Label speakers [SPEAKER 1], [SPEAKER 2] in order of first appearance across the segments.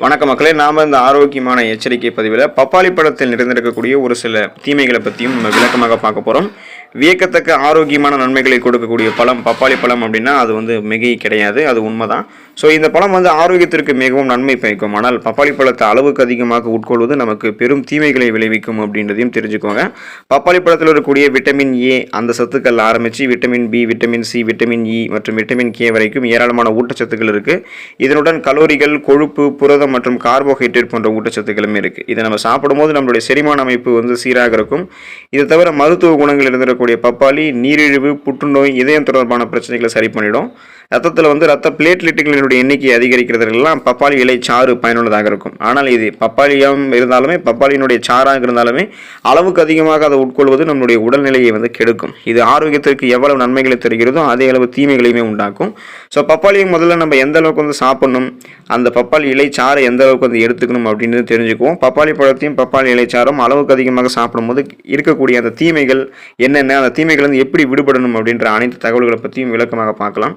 [SPEAKER 1] வணக்க மக்களே நாம் இந்த ஆரோக்கியமான எச்சரிக்கை பதிவில் பப்பாளி பழத்தில் நிறைந்திருக்கக்கூடிய ஒரு சில தீமைகளை பற்றியும் நம்ம விளக்கமாக பார்க்க போகிறோம் வியக்கத்தக்க ஆரோக்கியமான நன்மைகளை கொடுக்கக்கூடிய பழம் பப்பாளி பழம் அப்படின்னா அது வந்து மிகை கிடையாது அது உண்மைதான். ஸோ இந்த பழம் வந்து ஆரோக்கியத்திற்கு மிகவும் நன்மை பயக்கும். ஆனால் பப்பாளி பழத்தை அளவுக்கு அதிகமாக உட்கொள்வது நமக்கு பெரும் தீமைகளை விளைவிக்கும் அப்படின்றதையும் தெரிஞ்சுக்கோங்க. பப்பாளி பழத்தில் இருக்கக்கூடிய விட்டமின் ஏ அந்த சத்துக்கள் ஆரம்பித்து vitamin B vitamin C vitamin E மற்றும் விட்டமின் கே வரைக்கும் ஏராளமான ஊட்டச்சத்துக்கள் இருக்குது இதனுடன் கலோரிகள் கொழுப்பு புரதம் மற்றும் கார்போஹைட்ரேட் போன்ற ஊட்டச்சத்துக்களுமே இருக்குது இதை நம்ம சாப்பிடும்போது நம்மளுடைய செரிமான அமைப்பு வந்து சீராக இருக்கும். இது தவிர மருத்துவ குணங்கள் இருந்திருக்கக்கூடிய பப்பாளி நீரிழிவு புற்றுநோய் இதயம் தொடர்பான பிரச்சனைகளை சரி பண்ணிடும். ரத்தத்தில் வந்து ரத்த பிளேட்லெட்டுகளினுடைய எண்ணிக்கை அதிகரிக்கிறதுலாம் பப்பாளி இலை சாறு பயனுள்ளதாக இருக்கும். ஆனால் இது பப்பாளியம் இருந்தாலுமே பப்பாளியினுடைய சாறாக இருந்தாலுமே அளவுக்கு அதிகமாக அதை உட்கொள்வது நம்முடைய உடல்நிலையை வந்து கெடுக்கும். இது ஆரோக்கியத்திற்கு எவ்வளவு நன்மைகளை தருகிறதோ அதே அளவு தீமைகளையுமே உண்டாக்கும். ஸோ பப்பாளியை முதல்ல நம்ம எந்த அளவுக்கு வந்து சாப்பிடணும் அந்த பப்பாளி இலை சாறை எந்த அளவுக்கு வந்து எடுத்துக்கணும் அப்படின்னு தெரிஞ்சுக்குவோம். பப்பாளி பழத்தையும் பப்பாளி இலைச்சாரும் அளவுக்கு அதிகமாக சாப்பிடும்போது இருக்கக்கூடிய அந்த தீமைகள் என்னென்ன அந்த தீமைகள் வந்து எப்படி விடுபடணும் அப்படின்ற அனைத்து தகவல்களை பற்றியும் விளக்கமாக பார்க்கலாம்.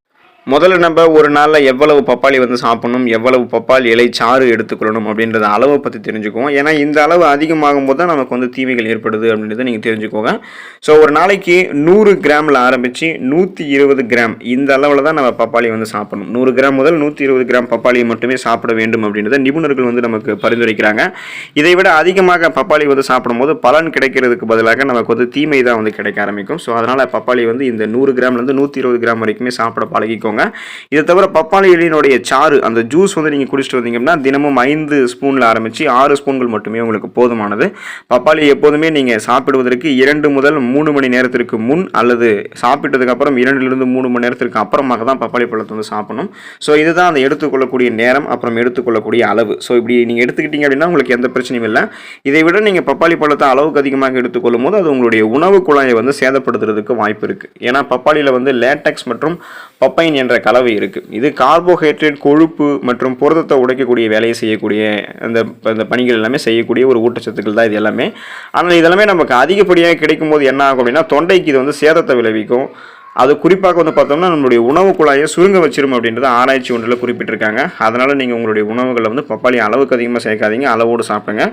[SPEAKER 1] முதல்ல நம்ம ஒரு நாளில் எவ்வளவு பப்பாளி வந்து சாப்பிடணும் எவ்வளவு பப்பாளி இலை சாறு எடுத்துக்கொள்ளணும் அப்படின்றத அளவை பற்றி தெரிஞ்சுக்குவோம். ஏன்னா இந்த அளவு அதிகமாகும் போது தான் நமக்கு வந்து தீமைகள் ஏற்படுது அப்படின்றத நீங்கள் தெரிஞ்சுக்கோங்க. ஸோ ஒரு நாளைக்கு நூறு கிராமில் ஆரம்பித்து நூற்றி இருபது கிராம் இந்த அளவில் தான் நம்ம பப்பாளி வந்து சாப்பிடணும். நூறு கிராம் முதல் நூற்றி இருபது கிராம் பப்பாளியை மட்டுமே சாப்பிட வேண்டும் அப்படின்றத நிபுணர்கள் வந்து நமக்கு பரிந்துரைக்கிறாங்க. இதை விட அதிகமாக பப்பாளி வந்து சாப்பிடும்போது பலன் கிடைக்கிறதுக்கு பதிலாக நமக்கு வந்து தீமை தான் வந்து கிடைக்க ஆரம்பிக்கும். ஸோ அதனால் பப்பாளி வந்து இந்த நூறு கிராம்லேருந்து நூற்றி இருபது கிராம் வரைக்குமே சாப்பிட பழகிக்கும் எடுத்துக்கோங்க இதை தவிர பப்பாளி இலையினுடைய சாறு அந்த ஜூஸ் வந்து நீங்கள் குடிச்சிட்டு வந்தீங்கன்னா தினமும் ஐந்து ஸ்பூனில் ஆரம்பித்து ஆறு ஸ்பூன்கள் மட்டுமே உங்களுக்கு போதுமானது. பப்பாளி எப்போதுமே நீங்கள் சாப்பிடுவதற்கு இரண்டு முதல் மூணு மணி நேரத்திற்கு முன் அல்லது சாப்பிட்டதுக்கு அப்புறம் இரண்டிலிருந்து மூணு மணி நேரத்திற்கு அப்புறமாக தான் பப்பாளி பழத்தை வந்து சாப்பிடணும். ஸோ இதுதான் அந்த எடுத்துக்கொள்ளக்கூடிய நேரம் அப்புறம் எடுத்துக்கொள்ளக்கூடிய அளவு. ஸோ இப்படி நீங்கள் எடுத்துக்கிட்டீங்க அப்படின்னா உங்களுக்கு எந்த பிரச்சனையும் இல்லை. இதை விட நீங்கள் பப்பாளி பழத்தை அளவுக்கு அதிகமாக எடுத்துக்கொள்ளும் போது அது உங்களுடைய உணவு குழாயை வந்து சேதப்படுத்துறதுக்கு வாய்ப்பு இருக்குது ஏன்னா பப்பாளியில் வந்து லேட்டக்ஸ் மற்றும் பப்பைன் என்ற கலவை இருக்குது இது கார்போஹைட்ரேட் கொழுப்பு மற்றும் புரதத்தை உடைக்கக்கூடிய வேலையை செய்யக்கூடிய அந்த அந்த பணிகள் எல்லாமே செய்யக்கூடிய ஒரு ஊட்டச்சத்துக்கள் தான் இது எல்லாமே. ஆனால் இதெல்லாமே நமக்கு அதிகப்படியாக கிடைக்கும் போது என்ன ஆகும் அப்படின்னா தொண்டைக்கு இது வந்து சேதத்தை விளைவிக்கும். அது குறிப்பாக வந்து பார்த்தோம்னா நம்மளுடைய உணவு குழாயை சுருங்க வச்சிரும் அப்படின்றத ஆராய்ச்சி ஒன்றில் குறிப்பிட்டிருக்காங்க. அதனால் நீங்கள் உங்களுடைய உணவுகளை வந்து பப்பாளி அளவுக்கு அதிகமாக சேர்க்காதீங்க அளவோடு சாப்பிடுங்க.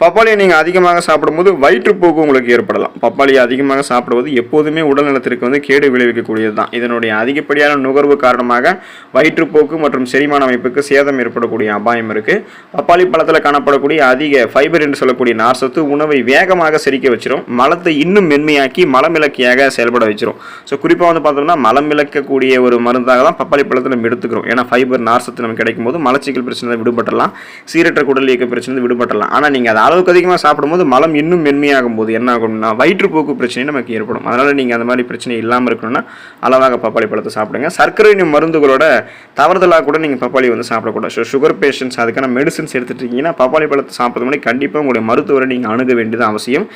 [SPEAKER 1] பப்பாளியை நீங்கள் அதிகமாக சாப்பிடும்போது வயிற்றுப்போக்கு உங்களுக்கு ஏற்படலாம். பப்பாளியை அதிகமாக சாப்பிடுவது எப்போதுமே உடல் நலத்திற்கு வந்து கேடு விளைவிக்கக்கூடியது தான் இதனுடைய அதிகப்படியான நுகர்வு காரணமாக வயிற்றுப்போக்கு மற்றும் செரிமான அமைப்புக்கு சேதம் ஏற்படக்கூடிய அபாயம் இருக்குது பப்பாளி பழத்தில் காணப்படக்கூடிய அதிக ஃபைபர் என்று சொல்லக்கூடிய நார்சத்து உணவை வேகமாக செரிக்க வச்சிரும். மலத்தை இன்னும் மென்மையாக்கி மலமிளக்கியாக செயல்பட வச்சிரும். ஸோ குறிப்பாக வந்து பார்த்தோம்னா மலம் விளக்கக்கூடிய ஒரு மருந்தாக தான் பப்பாளி பழத்தை நம்ம எடுத்துக்கிறோம். ஏன்னா ஃபைபர் நார்சத்து நமக்கு கிடைக்கும் போது மலச்சிக்கல் பிரச்சனை விடுபட்டலாம் சீரற்ற குடல் இயக்க பிரச்சனை விடுபட்டலாம் ஆனால் நீங்கள் அதை அளவுக்கு அதிகமாக சாப்பிடும்போது மலம் இன்னும் மென்மையாகும் போது என்ன ஆகும்னா வயிற்றுப்போக்கு பிரச்சனை நமக்கு ஏற்படும். அதனால் நீங்கள் அந்த மாதிரி பிரச்சனை இல்லாமல் இருக்கணும்னா அளவாக பப்பாளி பழத்தை சாப்பிடுங்க. சர்க்கரை நோய் மருந்துகளோட தவறுதலாக கூட நீங்கள் பப்பாளி வந்து சாப்பிடக்கூடாது. ஸோ சுகர் பேஷண்ட்ஸ் அதுக்கான மெடிசன்ஸ் எடுத்துகிட்டு இருக்கீங்கன்னா பப்பாளி பழத்தை சாப்பிட்றது முன்னாடி கண்டிப்பாக உங்களுடைய மருத்துவரை நீங்கள் அணுக வேண்டியது அவசியம்.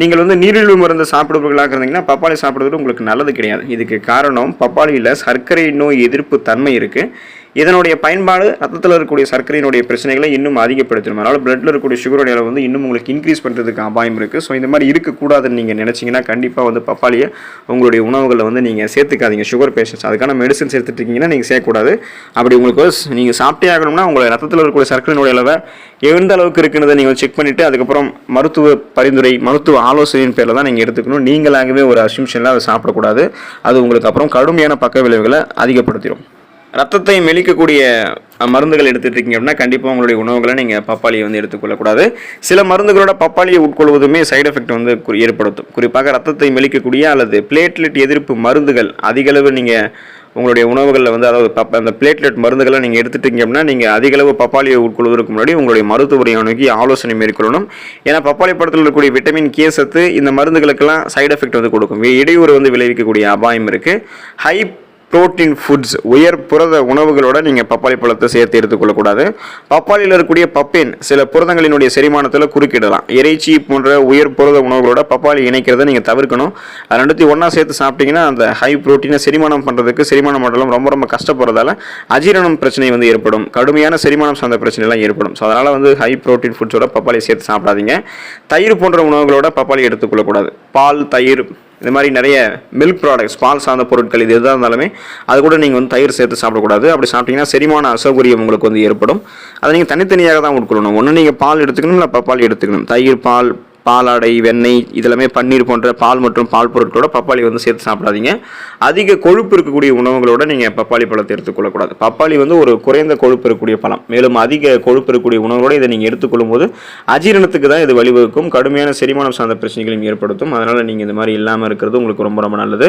[SPEAKER 1] நீங்கள் வந்து நீரிழிவு மருந்து சாப்பிடுபவர்களாக இருந்தீங்கன்னா பப்பாளி சாப்பிடுறது உங்களுக்கு நல்லது கிடையாது. இதுக்கு காரணம் பப்பாளியில் சர்க்கரை நோய் எதிர்ப்பு தன்மை இருக்குது இதனுடைய பயன்பாடு ரத்தத்தில் இருக்கக்கூடிய சர்க்கரையினுடைய பிரச்சனைகளை இன்னும் அதிகப்படுத்தணும் அதனால் பிளட்டில் இருக்கக்கூடிய சுகருடைய அளவு வந்து இன்னும் உங்களுக்கு இன்க்ரீஸ் பண்ணுறதுக்கு அபாயம் இருக்குது ஸோ இந்த மாதிரி இருக்கக்கூடாதுன்னு நீங்கள் நினச்சிங்கன்னா கண்டிப்பாக வந்து பப்பாளியை உங்களுடைய உணவுகளில் வந்து நீங்கள் சேர்த்துக்காதீங்க. சுகர் பேஷண்ட்ஸ் அதுக்கான மெடிசன்ஸ் எடுத்துட்டு இருக்கீங்கன்னா நீங்கள் சேர்க்கக்கூடாது. அப்படி உங்களுக்கு நீங்கள் சாப்பிட்டே ஆகணும்னா உங்களை ரத்தத்தில் இருக்கக்கூடிய சர்க்கரையினுடைய அளவை எந்த அளவுக்கு இருக்குன்றதை நீங்கள் செக் பண்ணிவிட்டு அதுக்கப்புறம் மருத்துவ பரிந்துரை மருத்துவ ஆலோசனையின் பேரில் தான் நீங்கள் எடுத்துக்கணும். நீங்களாகவே ஒரு அசிம்ஷனில் அதை சாப்பிடக்கூடாது. அது உங்களுக்கு அப்புறம் கடுமையான பக்க விளைவுகளை அதிகப்படுத்திடும். ரத்தத்தை மெலிக்கக்கூடிய மருந்துகள் எடுத்துகிட்டு இருக்கீங்க அப்படின்னா கண்டிப்பாக உங்களுடைய உணவுகளை நீங்கள் பப்பாளியை வந்து எடுத்துக்கொள்ளக்கூடாது. சில மருந்துகளோட பப்பாளியை உட்கொள்வதுமே சைடு எஃபெக்ட் வந்து ஏற்படுத்தும். குறிப்பாக ரத்தத்தை மெலிக்கக்கூடிய அல்லது பிளேட்லெட் எதிர்ப்பு மருந்துகள் அதிகளவு நீங்கள் உங்களுடைய உணவுகளில் வந்து அதாவது பப்ப அந்த பிளேட்லெட் மருந்துகளை நீங்கள் எடுத்துட்டீங்க அப்படின்னா நீங்கள் அதிகளவு பப்பாளியை உட்கொள்வதற்கு முன்னாடி உங்களுடைய மருத்துவரை அணுகி ஆலோசனை மேற்கொள்ளணும். ஏன்னா பப்பாளி படத்தில் இருக்கக்கூடிய விட்டமின் கே சத்து இந்த மருந்துகளுக்கெல்லாம் சைடு எஃபெக்ட் வந்து கொடுக்கும். இடையூறு வந்து விளைவிக்கக்கூடிய அபாயம் இருக்குது ஹை புரோட்டீன் ஃபுட்ஸ் உயர் புரத உணவுகளோட நீங்கள் பப்பாளி பழத்தை சேர்த்து எடுத்துக்கொள்ளக்கூடாது. பப்பாளியில் இருக்கக்கூடிய பப்பேன் சில புரதங்களினுடைய செரிமானத்தில் குறுக்கிடலாம். இறைச்சி போன்ற உயர் புரத உணவுகளோட பப்பாளி இணைக்கிறத நீங்கள் தவிர்க்கணும். அது ரெண்டுத்தையும் ஒன்றா சேர்த்து சாப்பிட்டீங்கன்னா அந்த ஹை புரோட்டீனை செரிமானம் பண்ணுறதுக்கு செரிமான மண்டலம் ரொம்ப ரொம்ப கஷ்டப்படுறதால அஜீரணம் பிரச்சனை வந்து ஏற்படும். கடுமையான செரிமானம் சார்ந்த பிரச்சனைலாம் ஏற்படும். ஸோ அதனால் வந்து ஹை புரோட்டீன் ஃபுட்ஸோட பப்பாளி சேர்த்து சாப்பிடாதீங்க. தயிர் போன்ற உணவுகளோட பப்பாளி எடுத்துக்கொள்ளக்கூடாது. பால் தயிர் இந்த மாதிரி நிறைய மில்க் ப்ராடக்ட்ஸ் பால் சார்ந்த பொருட்கள் இது எதாக இருந்தாலுமே அது கூட நீங்கள் வந்து தயிர் சேர்த்து சாப்பிடக்கூடாது. அப்படி சாப்பிட்டீங்கன்னா செரிமான அசௌகரியம் உங்களுக்கு வந்து ஏற்படும். அதை நீங்கள் தனித்தனியாக தான் உட்கொள்ளணும் ஒன்று நீங்கள் பால் எடுத்துக்கணும் இல்லை பால் எடுத்துக்கணும். தயிர் பால் பாலாடை வெண்ணெய் இதெல்லாமே பன்னீர் போன்ற பால் மற்றும் பால் பொருட்களோட பப்பாளி வந்து சேர்த்து சாப்பிடாதீங்க. அதிக கொழுப்பு இருக்கக்கூடிய உணவுகளோட நீங்கள் பப்பாளி பழத்தை எடுத்துக்கொள்ளக்கூடாது பப்பாளி வந்து ஒரு குறைந்த கொழுப்பு இருக்கக்கூடிய பழம். மேலும் அதிக கொழுப்பு இருக்கக்கூடிய உணவுகளோட இதை நீங்கள் எடுத்துக்கொள்ளும் போது அஜீரணத்துக்கு தான் இது வழிவகுக்கும். கடுமையான செரிமானம் சார்ந்த பிரச்சனைகளையும் ஏற்படுத்தும். அதனால் நீங்கள் இந்த மாதிரி இல்லாமல் இருக்கிறது உங்களுக்கு ரொம்ப ரொம்ப நல்லது.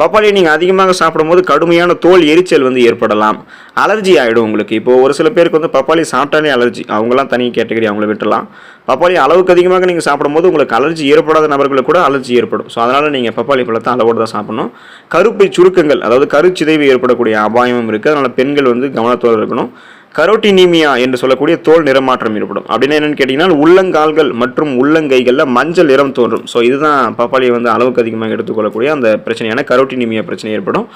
[SPEAKER 1] பப்பாளியை நீங்கள் அதிகமாக சாப்பிடும்போது கடுமையான தோல் எரிச்சல் வந்து ஏற்படலாம். அலர்ஜி ஆகிடும் உங்களுக்கு. இப்போது ஒரு சில பேருக்கு வந்து பப்பாளி சாப்பிட்டாலே அலர்ஜி. அவங்களாம் தனி கேட்டகரி அவங்கள விட்டுலாம் பப்பாளி அளவுக்கு அதிகமாக நீங்கள் சாப்பிடும்போது உங்களுக்கு அலர்ஜி ஏற்படாத நபர்களுக்கு கூட அலர்ஜி ஏற்படும். ஸோ அதனால் நீங்கள் பப்பாளி பழத்தை அளவோடு தான் சாப்பிடணும். கருப்பை சுருக்கங்கள் அதாவது கருச்சிதைவு ஏற்படக்கூடிய அபாயமும் இருக்குது அதனால் பெண்கள் வந்து கவனத்தோடு இருக்கணும். கரோட்டினீமியா என்று சொல்லக்கூடிய தோல் நிறமாற்றம் ஏற்படும். அப்படின்னா என்னன்னு கேட்டிங்கன்னா உள்ளங்கால்கள் மற்றும் உள்ளங்கைகளில் மஞ்சள் நிறம் தோன்றும். ஸோ இதுதான் பப்பாளியை வந்து அளவுக்கு அதிகமாக எடுத்துக்கொள்ளக்கூடிய அந்த பிரச்சனையான கரோட்டினீமியா பிரச்சனை ஏற்படும்.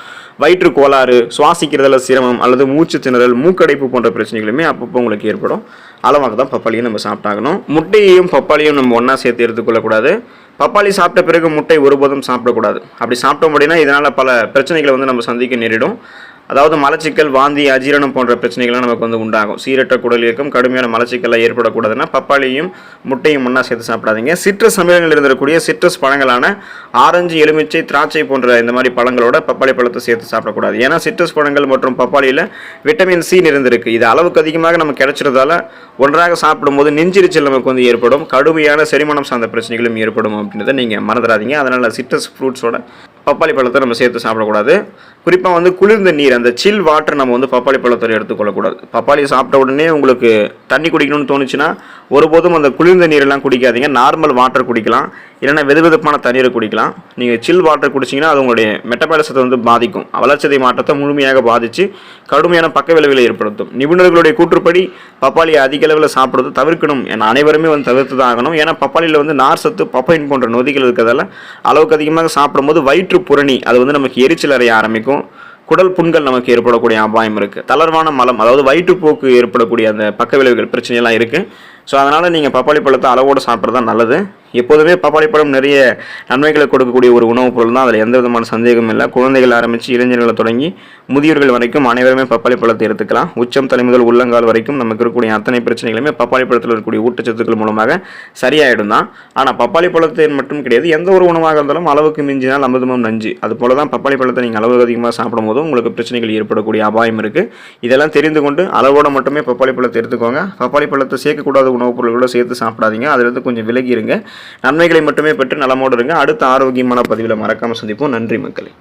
[SPEAKER 1] வயிற்று கோளாறு சுவாசிக்கிறதுல சிரமம் அல்லது மூச்சு திணறல் மூக்கடைப்பு போன்ற பிரச்சனைகளுமே அப்பப்போ உங்களுக்கு ஏற்படும். அளவாக தான் பப்பாளியை நம்ம சாப்பிட்டாகணும். முட்டையையும் பப்பாளியும் நம்ம ஒன்றா சேர்த்து எடுத்துக்கொள்ளக்கூடாது. பப்பாளி சாப்பிட்ட பிறகு முட்டை ஒருபோதும் சாப்பிடக்கூடாது. அப்படி சாப்பிட்டோம் அப்படின்னா இதனால் பல பிரச்சனைகளை வந்து நம்ம சந்திக்க நேரிடும். அதாவது மலச்சிக்கல் வாந்தி அஜீரணம் போன்ற பிரச்சனைகள்லாம் நமக்கு வந்து உண்டாகும். சீரற்ற குடல் இயக்கம் கடுமையான மலச்சிக்கல்லாம் ஏற்படக்கூடாதுன்னா பப்பாளியும் முட்டையும் ஒன்றா சேர்த்து சாப்பிடாதீங்க. சிட்ரஸ் சமையல்களில் இருந்திருக்கக்கூடிய சிட்ரஸ் பழங்களான ஆரஞ்சு எலுமிச்சை திராட்சை போன்ற இந்த மாதிரி பழங்களோட பப்பாளி பழத்தை சேர்த்து சாப்பிடக்கூடாது. ஏன்னா சிட்ரஸ் பழங்கள் மற்றும் பப்பாளியில் விட்டமின் சி இருந்திருக்கு இது அளவுக்கு அதிகமாக நமக்கு கிடைச்சிறதால ஒன்றாக சாப்பிடும்போது நெஞ்சிரிச்சல் நமக்கு வந்து ஏற்படும். கடுமையான செரிமானம் சார்ந்த பிரச்சனைகளும் ஏற்படும் அப்படின்றத நீங்கள் மறந்துடாதீங்க. அதனால் சிட்ரஸ் ஃப்ரூட்ஸோட பப்பாளி பழத்தை நம்ம சேர்த்து சாப்பிடக்கூடாது. குறிப்பாக வந்து குளிர்ந்த நீர் அந்த சில் வாட்டர் நம்ம வந்து பப்பாளி பழத்தை எடுத்துக்கொள்ளக்கூடாது. பப்பாளி சாப்பிட்ட உடனே உங்களுக்கு தண்ணி குடிக்கணும்னு தோணுச்சுன்னா ஒருபோதும் அந்த குளிர்ந்த நீரெல்லாம் குடிக்காதீங்க. நார்மல் வாட்டர் குடிக்கலாம். இல்லைன்னா வெது வெதுப்பான தண்ணீரை குடிக்கலாம். நீங்கள் சில் வாட்டர் குடிச்சிங்கன்னா அது உங்களுடைய மெட்டபாலிசத்தை வந்து பாதிக்கும். வளர்ச்சதை மாற்றத்தை முழுமையாக பாதித்து கடுமையான பக்க விளைவுகளை ஏற்படுத்தும். நிபுணர்களுடைய கூற்றுப்படி பப்பாளியை அதிக அளவில் சாப்பிடுறது தவிர்க்கணும். என அனைவருமே வந்து தவிர்த்து தான் ஆகணும். ஏன்னா பப்பாளியில் வந்து நார் சத்து பப்பைன் போன்ற நொதிகள் இருக்கிறதால அளவுக்கு அதிகமாக சாப்பிடும்போது வயிற்று புரணி அது வந்து நமக்கு எரிச்சல் அறைய ஆரம்பிக்கும். குடல் புண்கள் நமக்கு ஏற்படக்கூடிய அபாயம் இருக்குது தளர்வான மலம் அதாவது வயிற்றுப்போக்கு ஏற்படக்கூடிய அந்த பக்க விளைவுகள் பிரச்சனையெல்லாம் இருக்குது ஸோ அதனால் நீங்கள் பப்பாளி பழத்தை அளவோடு சாப்பிட்றது தான் நல்லது. எப்போதுமே பப்பாளி பழம் நிறைய நன்மைகளை கொடுக்கக்கூடிய ஒரு உணவுப் பொருள் தான். அதில் எந்த விதமான சந்தேகமும் இல்லை. குழந்தைகள் ஆரம்பித்து இளைஞர்களை தொடங்கி முதியோர்கள் வரைக்கும் அனைவருமே பப்பாளி பழத்தை எடுத்துக்கலாம். உச்சம் தலை முதல் உள்ளங்கால் வரைக்கும் நமக்கு இருக்கக்கூடிய அத்தனை பிரச்சனைகளுமே பப்பாளி பழத்தில் இருக்கக்கூடிய ஊட்டச்சத்துக்கள் மூலமாக சரியாயிடும் தான். ஆனால் பப்பாளி பழத்தை மட்டும் கிடையாது. எந்த ஒரு உணவாக இருந்தாலும் அளவுக்கு மிஞ்சினால் அமிர்தமும் நஞ்சு. அதுபோல தான் பப்பாளி பழத்தை நீங்கள் அளவுக்கு அதிகமாக சாப்பிடும் போதும் உங்களுக்கு பிரச்சனைகள் ஏற்படக்கூடிய அபாயம் இருக்குது இதெல்லாம் தெரிந்து கொண்டு அளவோட மட்டுமே பப்பாளி பழத்தை எடுத்துக்கோங்க. பப்பாளி பழத்தை சேர்க்கக்கூடாத உணவுப் பொருள்களோட சேர்த்து சாப்பிடாதீங்க. அதிலிருந்து கொஞ்சம் விலகி இருங்க நன்மைகளை மட்டுமே பெற்று நலமோடு இருங்க. அடுத்த ஆரோக்கியமான பதிவில் மறக்காமல் சந்திப்போம். நன்றி மக்களே.